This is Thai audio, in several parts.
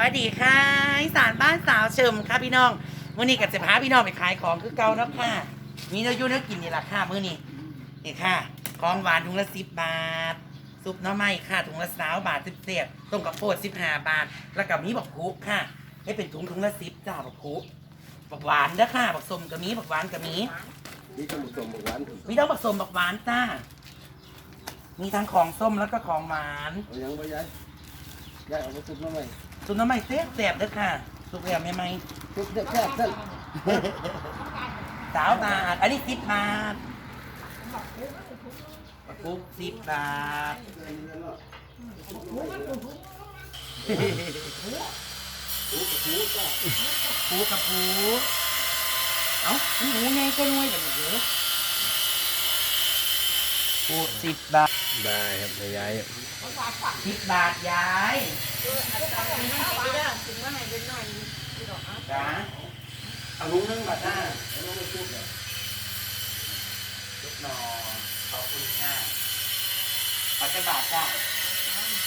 วัสดีค่ะอีสานบ้านสาวเชิมค่ะพี่น้องมื้อนี้กับจะพาพี่น้องไปขายของคือเก่าแล้วค่ะ มีเนื้อยุ่เนื้อกินนี่แหละค่ะมื้อนี้นี่ค่ะ ของหวานถุงละสิบบาท ซุปหน้ำไม้ค่ะถุงละสาวบาทสิบเศษต้มกับโพดสิบห้าบาท แล้วกับมีบักคุกค่ะ ให้เป็นถุงถุงละสิบจ้าบักคุกบักหวานเด้อค่ะบักสมกับมีบักหวานกับมีนี่ก็มุสมบอกหวานมีทั้งบักสมบักหวานจ้ามีทั้งของส้มแล้วก็ของหวานเอายังไม่ย้ายย้ายเอาไปซุปมาใหม่ ซุปหน้ำไม้เสียบเสียบเด้อค่ะซุปแซ่บไหมซุปเด็ดแซ่บเส้นสาวบาทอันนี้สิบบาทบักคุกสิบบาทปูกับปูเอ้ามันหมูไงก็นุ่ยแบบนี้ปูสิบบาท ได้ครับไม่ย้ายสิบบาทยายจ้าเอาลุงนึงบาทหน้าเอาลุงไปชุบเลยชุบหนอขอบคุณค่ะปัจจุบันจ้า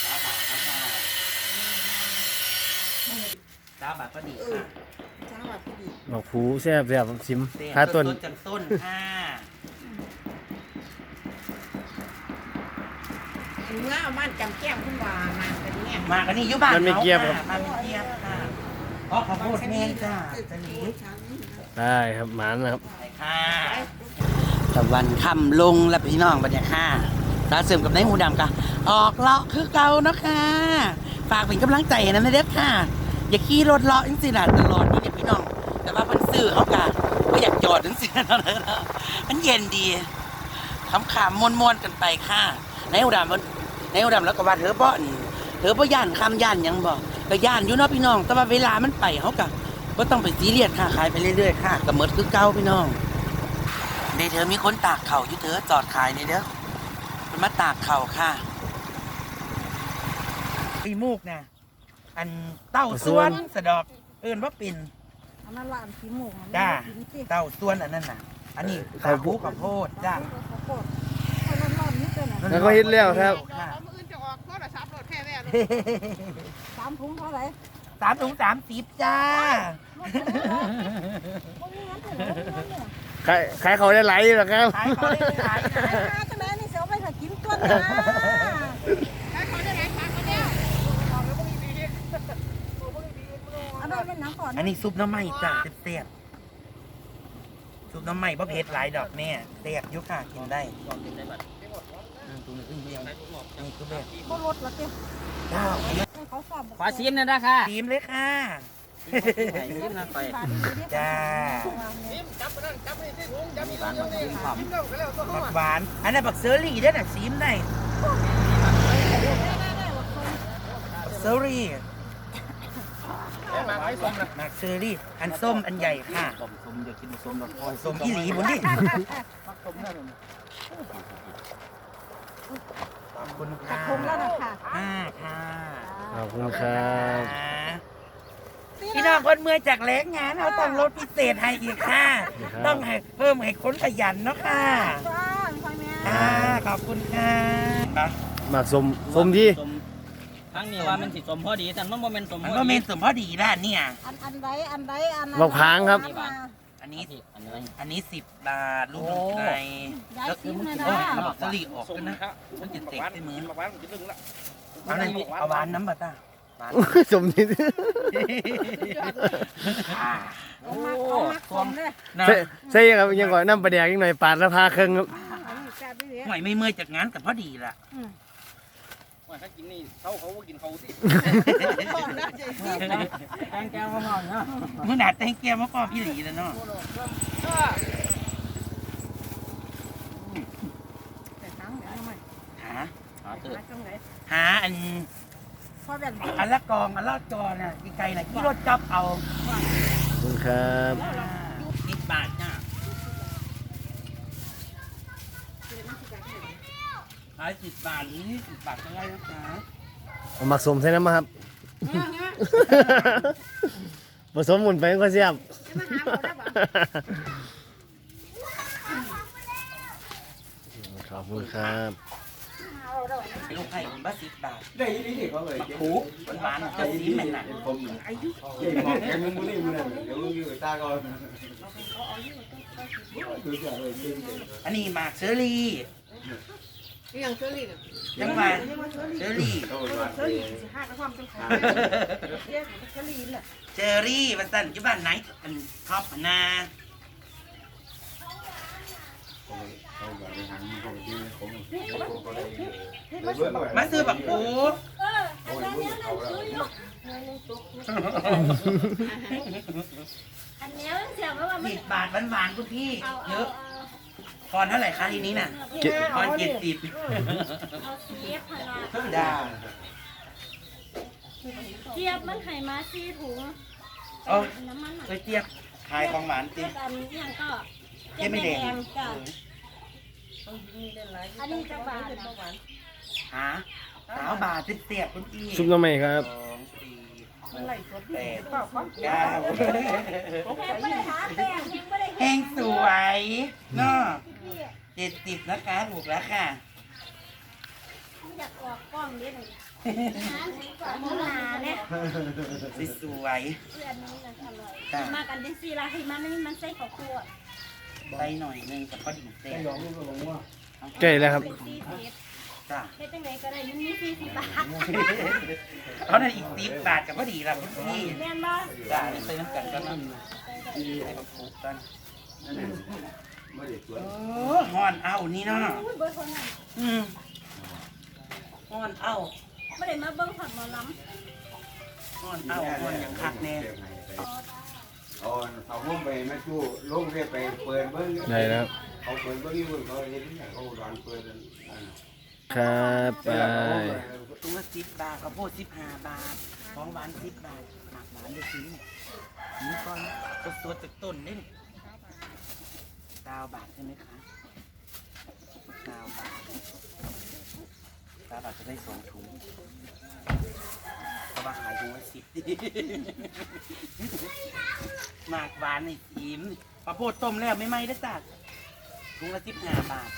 สามบาทครับจ้าสามบาทก็ดีค่ะบอกผูแซ่บแซ่บชิมเสียหาต้น ต้นจากต้นค่ะ ถึงว่าเอาบ้านจำแก้มขึ้นมามาเป็นเนี่ยมากันนี่อยุบ้านมันไม่ขาเกียบค่ะครับมันไม่เกียบค่ะเพราะข้าวโพดแม่นจ้าจะหนีได้ครับหมานนะครับไปค่ะตะวันค่ำลงแล้วพี่น้องบรรยากาศตาเสริมกับนายหูดำค่ะ ออกเลาะคือเก่าเนาะค่ะ ฝากเป็นกำลังใจให้นะเด็กค่ะ อย่าขี่รถเลาะจังสิล่ะตลอดนี่เนี่ยพี่น้อง แต่ว่าเพิ่นซื้อเขากะก็อยากจอดจังสินะมันเย็นดีขำขำมวนมวนๆกันไปค่ะนายหูดำมัน นายหูดำแล้วก็ว่าเธอบ่อนเธอบ่ย่านคำย่านหยังบ่ก็ย่านอยู่เนาะพี่น้อง แต่ว่าเวลามันไปเขากะก็ต้องไปซีเรียสค่ะขายไปเรื่อยๆค่ะก็เหมือนคือเก่าพี่น้องในเธอมีคนตากเข่าอยู่เธอจอดขายในเด้อมันมาตากเข่าค่ะปีมูกนะอันเต้าส่วนสะดอกเอินว่าปิ่นอันนั้นละอันขี้หมูกมันจ้ากินสิเต้าส่วนอันนั้นน่ะ อันนี้ข้าวขาบูข้าวโพดจ้า ข้าวโพด แล้วก็เฮ็ดแล้วครับค่ะเอามืออื่นจะออกโทรศัพท์รถแค่แม่รถสามถุงเท่าไหร่สามถุงสามสิบจ้าพวกนี้งั้นถึงแล้วเนี่ยขายขายเขาได้ไหลหรอครับ ขายเขาได้ขายนะไอ้ข้าจะแม่นี่เสียวไปถ้ากินตัวนะให้เขาได้ไหนฟังเขาแล้วอันนั้นเป็นหนังก่อนอันนี้ซุปน้ำไหม้จ้าเสียบๆซุปน้ำไหม้เพราะเผ็ดหลายดอกแม่เสียบอยุค่ะกินได้อืม ก็ลดละเจ้จ้าให้เขาสอบขอซีมหนะนะค่ะทีมเลยค่ะซีมนะไปจ้าจับไปนั่นจับไปที่ถุงจับไปที่ถุงนี่จิ้มเร็วก็เร็วตัวเขาบักหวาน อันนั้นบักเซอรี่เด้อน่ะซีมได้บักเซอรี่มาไว้ส่งนะบักเซอรี่ อันส้มอันใหญ่ค่ะสมสมอยากกินสมดอกคอยส้มอีหลีบุญดิ ขอบคุณกระค่ะทงแล้วนะค่ะห้าค่ะขอบคุณครับพี่น้องคนเมื่อยจากแรงงานเอาต้องลดพิเศษให้อีกค่ะ ต้องให้เพิ่มให้คนขยันเนาะค่ะจ้าพ่อแม่อ่าขอบคุณค่ะหมากสมสมที่สมทั้งนี้ว่ามันสิสมพอดีแต่มันโมเมนสมมันพก็อเมดีนสมพอดีด้านเนี่ย อันอันใดอันใดอันบอกค้างครับ อันนี้ อันนี้อันนี้สิบบาทลูกน้ำไก่ย้ายแล้วซิมเลยโอ้ยนะระบบสลีออกกันนะ มันจะเตะที่มือมาบ้านกินลึงละเอาหน่อยเอาหวานน้ำบะต้าหวานสมที่อ่าเอามาเอามาคมเลยนะใช่ใช่ครับยังก่อนน้ำปลาแดกยังหน่อยปาดแล้วพาเครื่องครับอันนี้แซ่บไปเลยหน่อยไม่เมื่อยจากงานกับพอดีล่ะ ว่าถ้ากินนี่เขาเขาก็กินเขาสิแกงแกงมาหน่อยเนาะมื่อหนาแตงเกียวมาป้อมพี่หลีแล้วเนาะแต่ทั้งเดี๋ยวทำไมหาหาเถอะหาจังไหนหาอันพอแบบอันละกองอันละจอน่ะกี่ไก่น่ะขี่รถจับเอาขอบคุณครับสิบบาทจ้า ขายสิบบาทหรือยี่สิบบาทก็ได้นะคะเอาหมากสมใส่น้ำมาครับ ผสมหมุนไปก็เสียบขอบคุณครับเอาเป็นลูกไผ่ผมบ้าสิบบาท ได้ยี่นี่เขาเลยมะขูหวานๆเจ้าสีเหม็นน่ะผมไอ้ยุยี่หมอกแกมึงมึงนี่มึงเดี๋ยวมึงอยู่ตาก่อนดูเสียเลยจริงอันนี้หมากเชอรี่ นี่ยังเชอรี่เนี่ยยังมาเชอรี่ๆโดนมาเชอรี่สิห้ากับความเป็นของเจ๊เชอรี่แหละเชอรี่มันสั่นอยู่บ้านไหนอันท็อปนามาซื้อบักปูอันเนี้ยเสียงว่ามันสิบบาทหวานๆคุณพี่ เยอะ พรเท่าไหร่คะทีนี้น่ะเจ็ด พรเจ็ดสิบเอาเทียบพนาจ้าเทียบมันไข่มาซีถุงเอ๋อน้ำมันเคยเทียบขายของหวานจริเทียงบอันนี้ยังก็เทียบไม่แดง จ้ะอันนี้จะบาทนะหาสาวบาทสิบเสียบคุณพี่ซุปหน้ำใหม่ครับ สองสี่มันไหลสดแปดเปล่าความเก้าแพงไม่ได้หาแป้งแพงไม่ได้ แห้งสวยเนาะเจ็ดสิบนะคะถูกแล้วค่ะอยากออกกล้องนิดหนึ่งหาถึงก่อนมือหนาเนี่ยสวยเพื่อนนี้นะอร่อยมากันเป็นซีราที่มันไม่มันใส่ข้าวคั่วๆไปหน่อยหนึงกับพอดีเต็มใกล้แล้วครับเป็นซีเผ็ดจ้าเฮ็ดจังไดก็ได้มันมีสี่สิบบาทเอานั่นอีกสิบบาทกับพอดีละคุณพี่แม่นบ่จ้าใส่น้ำกันก็นั่นให้มาผูกกัน ไม่ได้สวยเออหอนเอานี่เนาะอุ้ยเบอร์คนนั้นอืมหอนเอาไม่ได้มาเบิ่งผัดหมอลหอนเอาหอนอย่างคักแน่เอาเอาลงไปแม่ชูลงเรียไปเปิดเบิ้งได้แล้วเขาเปิดเบิ้งนี่เบิ้งเขาเห็นเขาร้านเปิดนั่นครับไปถุงละสิบบาทข้าวโพดสิบห้าบาท ของหวานสิบบาทหมากหวานจะซื้อนี่ก่อนสดๆจากต้นนี่เก้าบาทใช่ไหมคะเก้าบาทเก้าบาทจะได้สองถุงเพราะว่าขายถุงละสิบหมากหวานในทีมข้าโพดต้มแล้วไม่ไหม้ได้จ้ะถุงละสิบห้าบาท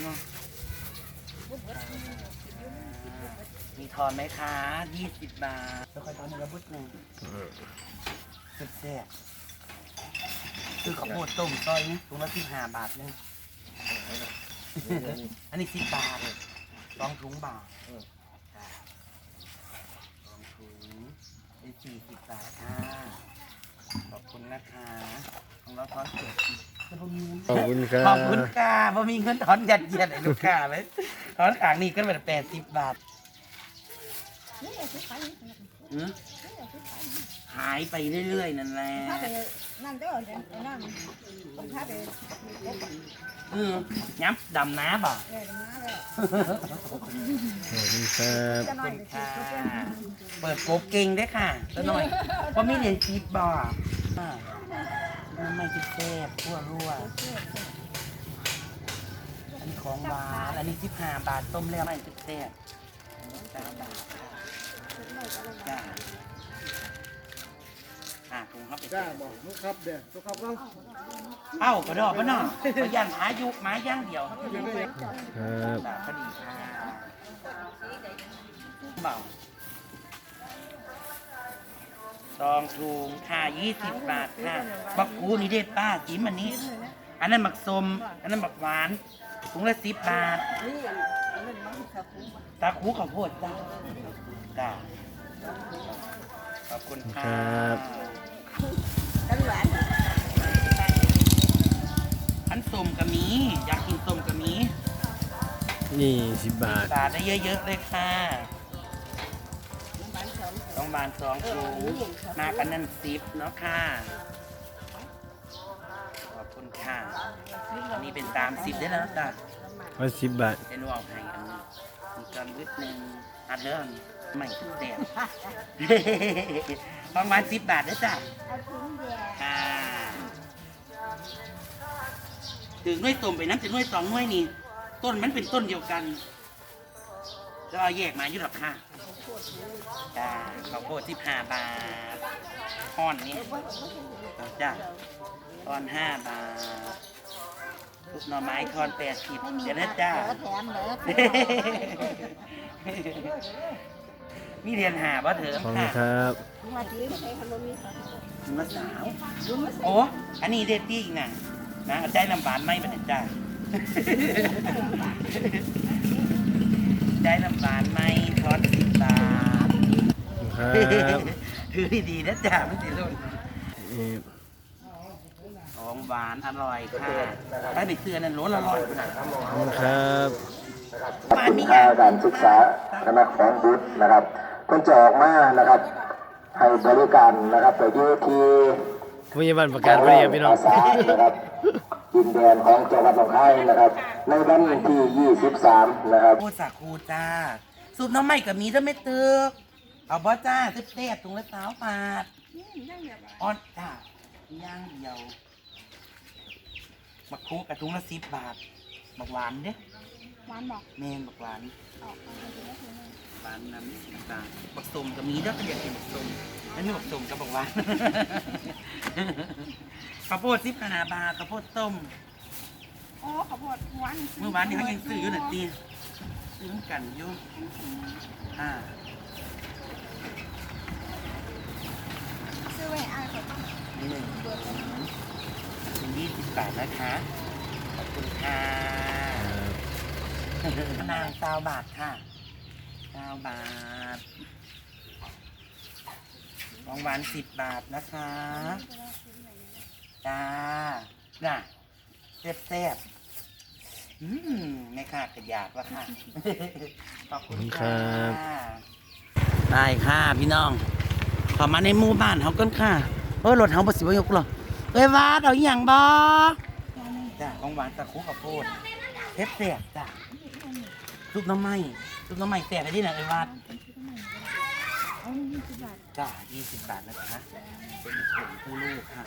เนาะมีทอนไหมคะยี่สิบบาทแล้วค่อยทอนในระบุดหนึ่ง แซ่บคือข้าวโพดต้มซอยนี่ถุงละสิบห้าบาทหนึงอันนี้สิบบาทสองถุงบาทจ้ะสองถุงเป็นสี่สิบบาทค่ะขอบคุณนะคะของเราทอนเกิดจะบ่มีเงินขอบคุณครัขอบคุณบค่ะพอมีเงินถอนยัดเยียดให้ลูกค้าเลยถอนขางนี่ก็เป็นแปดสิบบาทหือ หายไปเรื่อยๆนั่นแหละถ้าไปนั่นเด้อเดี๋ยวนั่นต้องถ้าไปอืมย้ำดำน้ำบ่เดี๋ยวมาแล้วขอบคุณครับจะขอบน้อยคุณไปสิค่ะก็เป็นเปิดโกบเก่งได้อค่ะซะหน่อยเพราะไม่เรียนจีบบ่อะน้ำไม่จิแซ่บทั่วรั่วอันนี้ของหวานอันนี้สิบห้าบาทต้มแล้วไม่จิแซ่บอันนี้สามบาทค่ะจ้าอะ ถุงเข้าไปจ้าบอกลูกครับเด้อลูกครับเราเอ้ากระดอกกระนอพยันหายุกไม้ย่างเดียวครับบาทพอดีค่ะเบาซองถุงค่ะยี่สิบบาทค่ะบักกูนี่เด็ดป้าจิ้มอันนี้ อันนั้นหมักสมอันนั้นหมักหวานถุงละสิบบาท ตาคูข้าวโพดจ้าจ้าขอบคุณค่ะครับ กันหวานอันสมกับมี อยากกินสมกับมีนี่สิบบาทบาทได้เยอะๆเลยค่ะต้องบานสองถุงมากันนั่นสิบเนาะค่ะ ขอบคุณค่ะ อันนี้เป็นตามสิบได้แล้วจ้ะร้อยสิบบาทเป็นวาวไทยอันนี้มีการวิดหนึ่งอัดเรื่อง ใหม่ทุกแดดประมาณสิบบาทได้อจ้ะเอาถุงแดงค่ะถึงหน่วยต้มไปน้ำจะหน่วยสองหน่วยนี่ ต้นมันเป็นต้นเดียวกันจะเอาแยกมาอยู่หรอกค่ะจ้าข้าวโพดสิบห้าบาทห่อนนี่จ้าตอนห้าบาทซุปหน่อไม้ทอนแปดสิบเดี๋ยวนะจ้าแถมเหรอ นี่เรียนหาว่าเถอะขอบคุณครับมาจีนใช้ขนมนี้มาสาวโอ้อันนี้เด็ดดีอีกนะนะเอาใจลำบานไหมบันจ้าใจลำบานไหมทอนสิบบาทครับถือดีๆนะจ๊ะไม่ติดรุ่นนี่ของหวานอร่อยค่ะไปไปเตือนนั่นล้นอร่อยขนาดขอบคุณครับหวานนี่ไงค่าการศึกษาคณะของบุตรนะครับ เพิ่นจะออกมานะครับ ให้บริการนะครับไปอยู่ที่พยาบาลประกาศไปเลยพี่น้อง อาสานะครับดินแดนของจังหวัดหนองคายนะครับ ในวันที่ 23 นะครับ พูดสาคูจ้าซุปน้ำใหม่กับมีถ้าไม่ตึกเอาบ่จ้าเต็มๆถุงละสาวบาทออนจ้าย่างเดียวมักคุกับถุงละสิบบาทบักหวานเด้หวานบอกเมนบักหวาน หวานน้ำตาลบักสมกับมีเด้อก็อยากกินบักสมแล้วนี่บักสมกับบักหวานข้าวโพดสิบห้าบาทข้าวโพดต้มโอ้ขอโทษหวานเมื่อวานนี้เขายังซื้ออยู่น่ะตีซื้อเหมือนกันอยู่อ่าซื้อไว้อ่านเขาต้องหนึ่งถึงยี่สิบบาทนะคะขอบคุณค่ะมะนาวซาวบาทค่ะ ซาวบาทของหวานสิบบาทนะคะจ้าน่ะแซ่บแซ่บๆอืมไม่ขาดกระยากแล้วค่ะ ขอบคุณครัค่ะบได้ค่ะพี่น้องเขอมาในหมู่บ้านเขาก้นค่ะ เออรถเขาบ่สิบยกหรอเอ้ยวาดเอาอหย่างบ่จ้าของหวานตะคุกับโพดเทปเสียบจ้าซุปน้ำไหม้ ซุปน้ำไหม้แสบไปที่ไหนเอ้ยวาดจ้ายี่สิบบาทนะคะ เป็นผงผู้ลูกค่ะ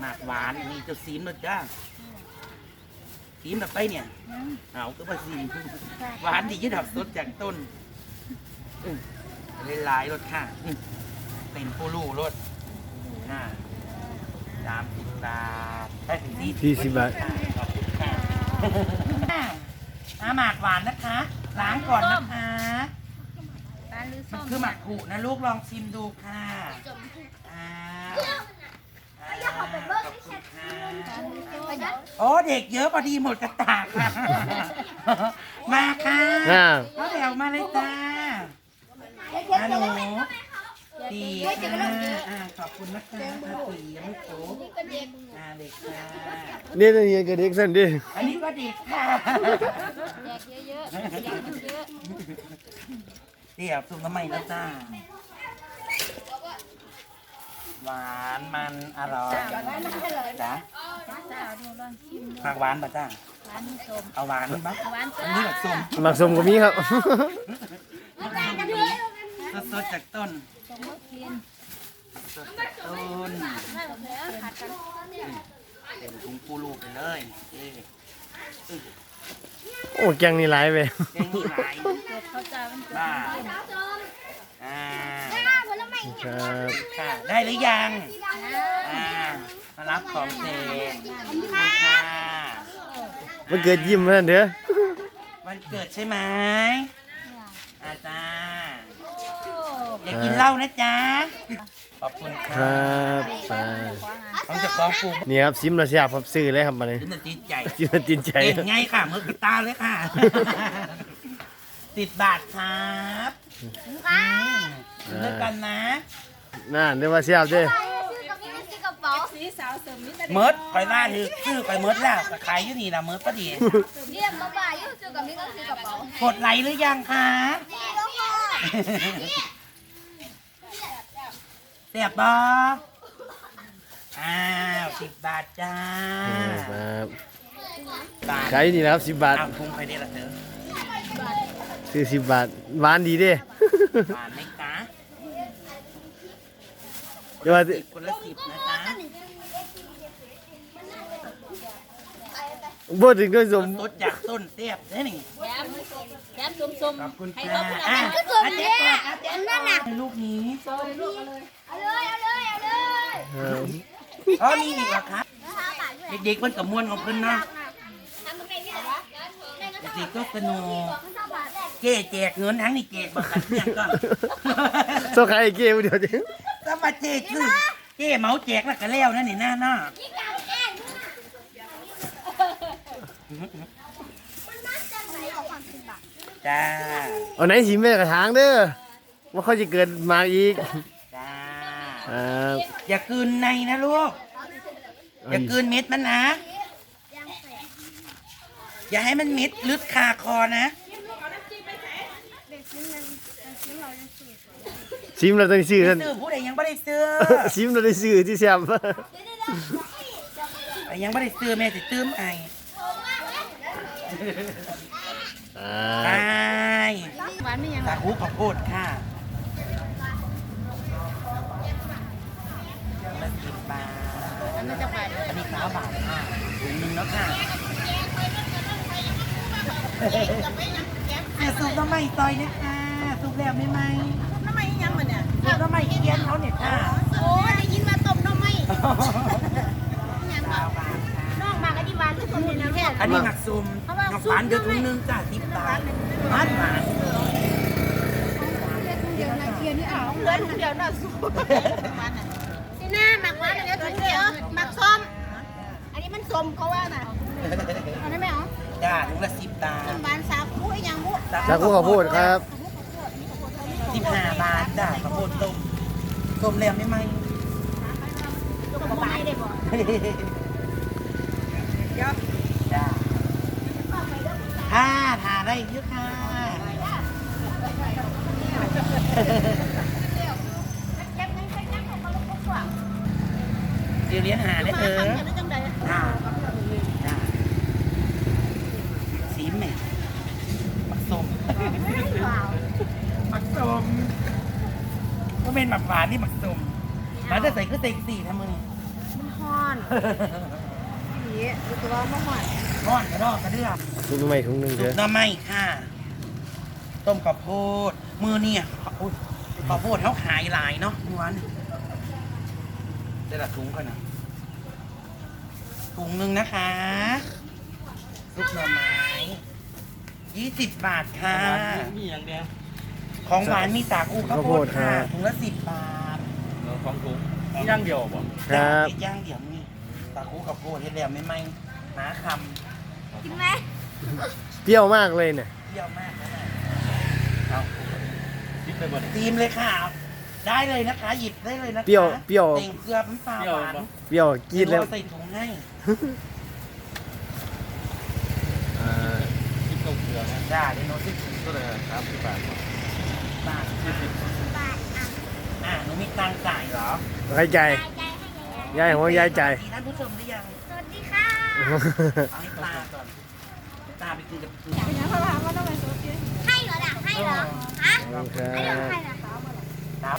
หมากหวานนี่จะซีมเลยจ้าซีมแบบไปเนี่ย เอาก็มาซีมหวานดียี่ดับสดจากต้นอื้อเลยหลายรสค่ะอื้อเป็นผู้ลูกรสห้าสามสิบบาทได้ถึงที่สี่สิบบาทขอบคุณค่ะ อาหมากหวานนะคะ ล้างก่อนนะคะตาลือมัส้นมคือหมากขูดนะลูกลองชิมดูค่ะอ่าอ่าขอบคุณค่ะโอ้เด็กเยอะพอดีหมดกระตากค่ะ มาค่ะอ่าเอาแถวมาเลยจ้าฮัลโหล ตีค่ะอ่าขอบคุณนะคะถ้าตียังไม่ครบอ่าเด็กค่ะเนี่ยนี่ยังกับเด็กสั้นดิอันนี้ก็เด็กค่ะแจกเยอะๆแจกเยอะเดี๋ยวซุปน้ำมันแล้วจ้าหวานมันอร่อยจ้าๆจ้าดูลองชิมฝากหวานป่ะจ้า หวานส้มเอาหวานบ้างหวานอันนี้แบบส้มหมักสมกับมีครับ สดๆจากต้นส้มมะเขือสดจากต้นได้หมดแล้วผัดกันเป็นถุงปูลูกไปเลยเอ๊ะโอ้แกงนี่หลายไปเจ๊งนี่หลายเกิดเขาจะมันเกิดบ้าอ่าครับค่ะได้หรือยังอ่ามารับของเสร็จค่ะมันเกิดยิ้มนั่นเด้อวันเกิดใช่ไหมอาจารย์ อย่ากินเหล้านะจ๊ะ ขอบคุณคค่ะรับไปต้องจะฟ้องปลูกนี่ครับซิมเราเสียบครับซื้อเลยครับมาเลยถึงจะติดใจซิมเราติดใจเก่งไงค่ะมือกีตาร์เลยค่ะ ติดบาทครับอืมเลิกกันนะน่าเรียกว่าเสียบเด้อสีสาวเสริมมิตรเมิร์ดคอยล่าถือซื้อคอยเมิร์ดแล้วก็ขายอยู่นี่นะเมิร์ดก็ดีเรียกมาบ่ายยุ่งเจอกับมิ้ก็คือกระเป๋ากดไลค์หรือยังคะเสียบบออ้าวสิบบาทจ้าครับบาทขายนี่นะครับสิบบาทเอาพุงไปได้ละเธอซื้อสิบบาทหวานดีเด้บาทไหมจ๊ะเดี๋ยวว่าสิบคนละสิบนะจ๊ะพูดถึงก็สมสดจากต้นเสียบได้นี่แถมแถมส้มขอบคุณๆให้ค่ะเขาพูดอะอะไรอาเจ๊ก่อนอาเจ๊นั่นน่ะลูกนี้ เอาเลยเอาเลยเอาเลยครับอ๋อนี่นี่เหรอคะเเด็กๆมันกับมวนของเพิ่นเนาะทำตรงไหนนี่เหรอเด็กๆก็สนุกเจ๊แจกเงินทั้งนี่แจกบักกันเนี่ยก่อนโซใครเกมเดียวจริงถ้ามาเจ๊ซื้อเจ๊เหมาแจกแล้วก็แล้วนั่นนี่หน้าเนาะนี่กลางแก้มมันน่าจะไหนออกความสิบบาทจ้าเอาไหนสิไม่กระถางเด้อว่าเขาจะเกิดมาอีก จ้าอ่าอย่ากลืนในนะลูก อย่ากลืนเม็ดมันนะยังแสบอย่าให้มันเม็ดลึดคาคอนะเด็กชิ้นมันชิ้นเราจะสูดซิมเราต้องซื้อกันซื้อผู้ใดยังไม่ได้ซื้อซิมเราได้ซื้อที่แซมไอ้ยังไม่ได้ซื้อแม่จะตื้มไออ่าไปหวานไม่ยังตาคูข้าวโพดค่ะละสิบบาท อันนั้น จะไปอันนี้สามบาทค่ะถุงหนึ่งแล้วค่ะเนี่ยซุปน้ำไม่ซอยเนี่ยค่ะซุปแล้วไม่ไหมทำไมยังมันเนี่ยซุปน้ำไม่เคียนเขาเนี่ยค่ะโอ้ได้ยินมาต้มน้องไม่ยังสามบาทค่ะน้องมากันที่บ้านทุกคนเลยนะแค่อันนี้หมักซุ่มหมักหวานเดือดถุงหนึงจ้ะสิบบาทหวานหวานเดี๋ยวนาเกียนี่เอาเงินเดี๋ยวน่ะสู้นี่หน้าหมักหวานเดี๋ยวถุงเดียวหมักส้มอันนี้มัน ส้มเขาว่าน่ะอันนี้ไม่เอาจ้าถุงละสิบบาท ส้มหวานสาคูไอ้ยังบุแล้วกูขอพูดครับ สิบห้าบาทจ้าข้าวโพดต้มต้มแล้วไม่ไหม ยกกระบายได้บ่จ้าค่ะทาได้เยอะค่ะแจ็คไม่ใช่แจ็คของเขาลูกกว่าเดี๋ยวเลี้ยงหาได้เถอะ จะได้จังได จ้าจ้าสีแม่มักส้ม ว้าว มักส้มก็ เป็นหมักหวานนี่หมักส้มมันจะใส่ก็ใส่สี่ทำมือมันฮ้อนนี่ดูตัวมันฮ้อนก้อนกระดอกกระเดื่อถุงใหม่ถุงหนึ่งสุเถกอะหน้ำไม้ค่ะ ต้มข้าวโพด มือเนี่ยอุ๊ยข้าวโพดเขาขายหลายเนาะเมื่อวานเดี๋ยวละถุงก่อนนะถุงหนึ่งนะคะซุปหน่อไม้ยี่สิบบาทค่ะ มีอย่างเดียว ของหวานมีสาคูข้าวโพดค่ะถุงละสิบบาทของถุงมีอย่างเดียวบ่ครับเฮ็ดย่างเดี๋ยวนี้สาคูข้าวโพดเฮ็ดแล้วไม่ไหมหมาคกินไหมเปรี้ยวมากเลยเนี่ยำเยี่ยมมากนะเอาคิดไปบ่ได้ตีมเลยค่ะได้เลยนะคะหยิบได้เลยนะคะเปรี้ยวเปรี้ยวเต่งเกลือน้ำปลาหวานเปรี้ยวกรีดแล้วเดี๋ยเราใส่ถุงให้อ่าคิดต้องเกลือนะจ้าเดี๋ยวโน้ตสิก็เลยครับสิบบาท บาทค่ะบาทอะอะหนูมีตังค์จ่ายเหรอใครใจใจให้ยายยายหัวยายใจสวัสดีท่านผู้ชมหรือยังสวัสดีค่ะเอาให้ตาก่อนตาไปกินกับคือเป็นยังเพราะว่ามันต้องเป็นสูตรที่ให้เหรอล่ะให้เหรอฮะขอบคุณคให้เหรอรับให้เหรอครับ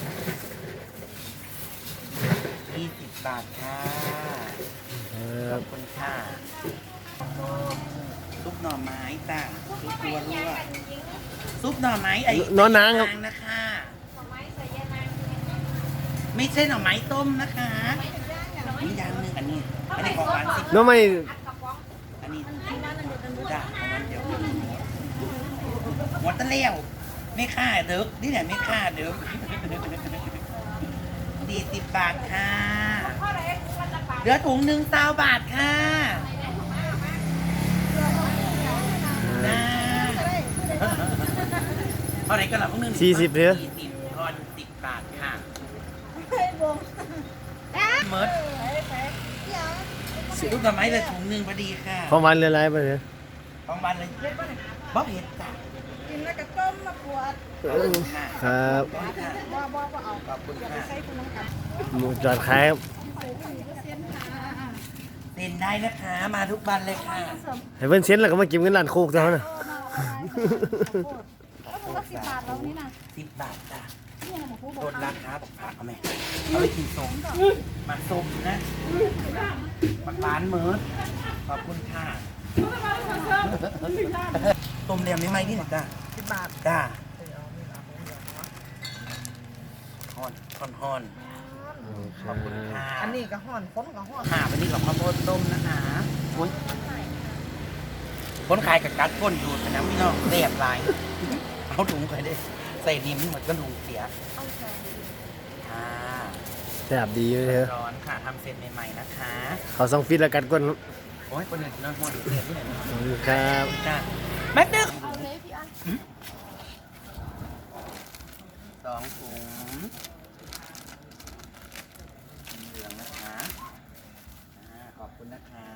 ยี่สิบบาทค่ะ คขรัอบบคุณค่ะ ซุปหน่อไม้จ้าซุปตัวรั่วซุปหน่อไม้ไอ้น้อนนางครับ นะคะ ไม่ใช่หน่อไม้ต้มนะคะนี่อย่างหนึ่งอันนี้ อันนี้ของหวานสิบน้องไม่อันนี้จ้าของมันเดียวหมดตะเลี้ยวไม่ค่าเด้อนี่แหละไม่ค่าเด้อสี่สิบบาทค่ะ เหลือถุงหนึ่งเตาบาทค่ะนะเท่าไหร่กันล่ะพวกนึงสี่สิบเถอะสี่สิบทอนสิบบาทค่ะอะเมิร์ดลูกดอกไม้เลยถุงหนึ่งพอดีค่ะ ของหวานเรืออะไรไปเลยของบ้านเลยบ๊อบเห็ดจ้ะกินแล้วก็ต้มมาปวดขอบคุณค่ะครับขอบคุณค่ะบ่บ่บ่เอาขอบคุณค่ะใส่คุณน้ำกันหมูจอดขายครับเซ็นได้นะคะ มาทุกวันเลยค่ะ ให้เพิ่นเซ็นแล้วก็มาเก็บเงินร้านโคกเท่านั้นน่ะ ก็สิบบาทแล้วนี่นะสิบบาทจ้ะลดราคาบอกผักเอาไหมเอาไปกินส้มมาส้มนะมาหวานเหมือดขอบคุณค่ะต้มเรียมไม่ไหมนี่หน่อยจ้ะสิบบาทจ้าฮอนฮอนฮอนขอบคุณค่ะอันนี้ก็ห่อนคนก็ห่อนค่ะวันนี้กับข้าวโพดต้มนะคะอุ้ยคนขายกับกัดก้นดูดนะพี่น้องเรียบลาย เอาถุงไปได้ใส่ดิมเหมือนก็ถุงเสียค่ะแซ่บดีเลยเถอะร้อนค่ะทำเสร็จใหม่ๆนะคะ เขาส่องฟิตแล้วกันก้นโอ้ยคนอื่นนอนหัวดูเสียที่ไหนขอบคุณครับจ้าแม็กดึกสองถุงเหลืองนะคะอ่าขอบคุณนะคะ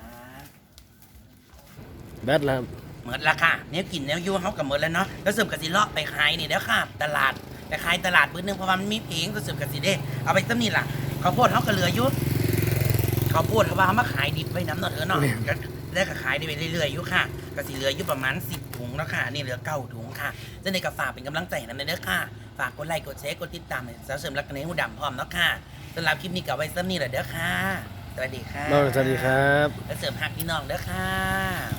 แบทแล้ว เหมือนละค่ะเนี่ยกินเนี่ยยู่เขากับเหมือนแล้วเนาะแล้วเสริมกะสิเลาะไปขายนี่แล้วค่ะ ตลาดไปขายตลาดมื้อนึงเพราะว่ามันมีเพลงก็เสริมกะสิเด้เอาไปตั้งนี่ล่ะข้าวโพดเขาก็เหลืออยุข้าวโพดเขาว่าเขามาขายดิบไว้น้ำเนาะเธอเนาะก็ได้ก็ขายได้ไปเรื่อยๆอยู่ค่ะกะสิเหลืออยู่ประมาณ10ถุงแล้วค่ะนี่เหลือเก้าถุงค่ะจะในกระฝากเป็นกำลังใจให้นั่นเด้อค่ะฝากกดไลค์กดแชร์กดติดตามให้สาวเสริมรักกันในหูดำพร้อมเนาะค่ะสำหรับคลิปนี้ก็เอาไว้ซ้ำนี่แหละเด้อค่ะสวัสดีค่ะน้องสวัสดีครับและเสริมหักพี่น้องเด้อค่ะ